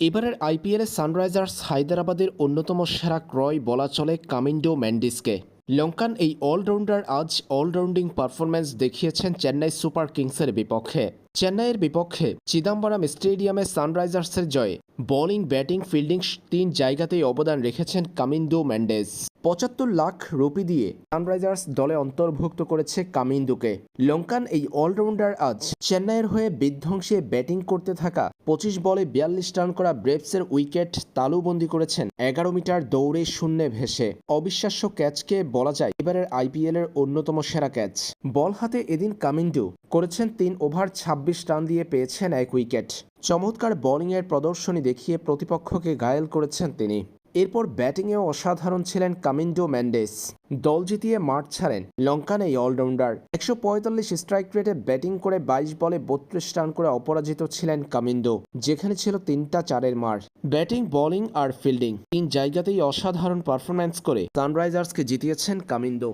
এবারের আইপিএলে সানরাইজার্স হায়দ্রাবাদের অন্যতম সেরা ক্রয় বলা চলে কামিন্ডো ম্যান্ডিসকে। লঙ্কান এই অলরাউন্ডার আজ অলরাউন্ডিং পারফরম্যান্স দেখিয়েছেন চেন্নাই সুপার কিংসের বিপক্ষে। চেন্নাইয়ের বিপক্ষে চিদাম্বরম স্টেডিয়ামে সানরাইজার্সের জয়ে বোলিং, ব্যাটিং, ফিল্ডিং তিন জায়গাতেই অবদান রেখেছেন কামিন্দো ম্যান্ডেস। পঁচাত্তর লাখ রুপি দিয়ে সানরাইজার্স দলে অন্তর্ভুক্ত করেছে কামিন্দুকে লঙ্কান এই অলরাউন্ডার আজ চেন্নাইয়ের হয়ে বিধ্বংসী ব্যাটিং করতে থাকা পঁচিশ বলে বিয়াল্লিশ রান করা ব্রেভসের উইকেট তালুবন্দি করেছেন। এগারো মিটার দৌড়ে শূন্যে ভেসে। অবিশ্বাস্য ক্যাচকে বলা যায় এবারের আইপিএলের অন্যতম সেরা ক্যাচ। বল হাতে এদিন কামিন্ডু করেছেন তিন ওভার ছাব্বিশ রান দিয়ে পেয়েছেন এক উইকেট। চমৎকার বোলিংয়ের প্রদর্শনী দেখিয়ে প্রতিপক্ষকে ঘায়েল করেছেন তিনি। এরপর ব্যাটিংয়েও অসাধারণ ছিলেন কামিন্ডো ম্যান্ডেস দল জিতিয়ে মাঠ ছাড়েন লঙ্কান এই অলরাউন্ডার। একশো পঁয়তাল্লিশ স্ট্রাইক রেটে ব্যাটিং করে বাইশ বলে বত্রিশ রান করে অপরাজিত ছিলেন কামিন্ডো, যেখানে ছিল তিনটা চারের মার। ব্যাটিং, বোলিং আর ফিল্ডিং, তিন জায়গাতেই অসাধারণ পারফরম্যান্স করে সানরাইজার্সকে জিতিয়েছেন কামিন্ডো।